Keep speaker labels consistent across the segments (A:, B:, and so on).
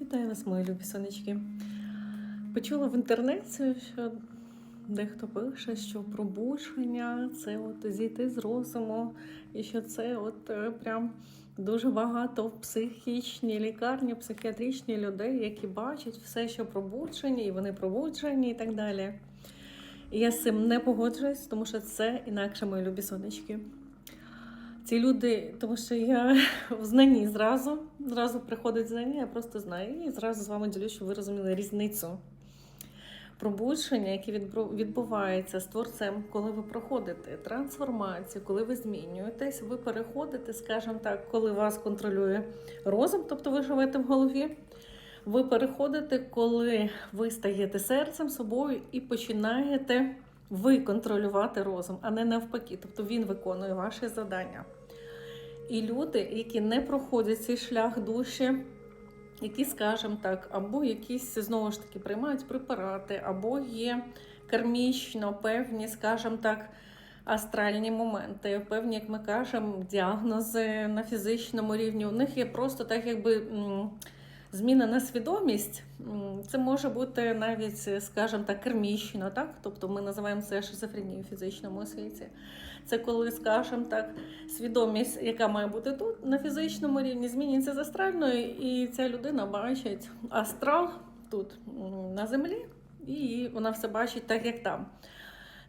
A: Вітаю вас, мої любі сонечки. Почула в інтернеті, що дехто пише, що пробудження це от зійти з розуму, і що це от е, прям дуже багато в психічній лікарні, психіатричні людей, які бачать все, що пробуджені, і вони пробуджені, і так далі. І я з цим не погоджуюсь, тому що це інакше мої любі сонечки. Ці люди, тому що я в знанні зразу, зразу приходить знання, я просто знаю і зразу з вами ділюсь, щоб ви розуміли різницю пробудження, яке відбувається з творцем, коли ви проходите трансформацію, коли ви змінюєтесь, ви переходите, скажімо так, коли вас контролює розум, тобто ви живете в голові. Ви переходите, коли ви стаєте серцем собою і починаєте ви контролювати розум, а не навпаки. Тобто він виконує ваші завдання. І люди, які не проходять цей шлях душі, які, скажімо так, або якісь знову ж таки приймають препарати, або є кармічно певні, скажімо так, астральні моменти, певні, як ми кажемо, діагнози на фізичному рівні. У них є просто так, якби. М, Змінена свідомість, це може бути навіть, скажімо так, кермічно, так? Тобто ми називаємо це шизофренією в фізичному світі. Це коли, скажімо так, свідомість, яка має бути тут на фізичному рівні, змінюється з астральною, і ця людина бачить астрал тут на землі, і вона все бачить так, як там.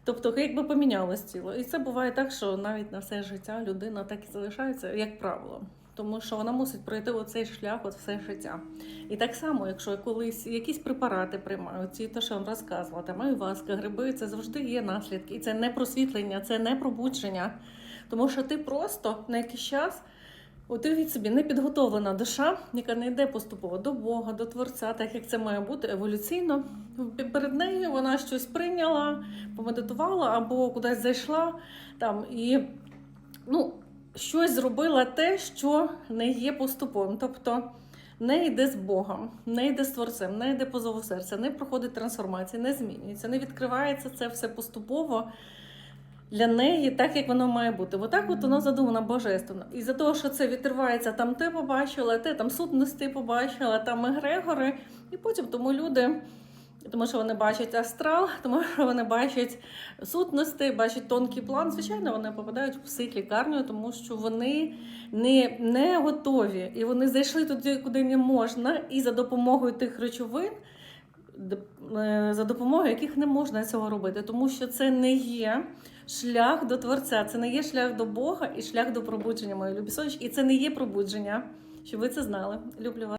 A: Тобто, якби помінялось тіло. І це буває так, що навіть на все життя людина так і залишається, як правило. Тому що вона мусить пройти оцей шлях от все життя. І так само, якщо колись якісь препарати приймаю, ці те, що вам розказувала, там аюваска, гриби, це завжди є наслідки. І це не просвітлення, це не пробудження. Тому що ти просто на якийсь час, от уявіть собі, непідготовлена душа, яка не йде поступово до Бога, до Творця, так як це має бути еволюційно. Перед нею вона щось прийняла, помедитувала або кудись зайшла там і ну, щось зробила те, що не є поступовим. Тобто не йде з Богом, не йде з творцем, не йде по зову серця, не проходить трансформації, не змінюється, не відкривається це все поступово для неї, так як воно має бути. Бо так от воно задумано божественно. І за того, що це відривається, там ти побачила, те там сутності побачила, там егрегори, і потім тому люди. Тому що вони бачать астрал, тому що вони бачать сутності, бачать тонкий план. Звичайно, вони попадають в психлікарню, тому що вони не, не готові. І вони зайшли туди, куди не можна, і за допомогою тих речовин, за допомогою яких не можна цього робити, тому що це не є шлях до Творця, це не є шлях до Бога і шлях до пробудження, мої любі сонечки. І це не є пробудження, щоб ви це знали. Люблю вас.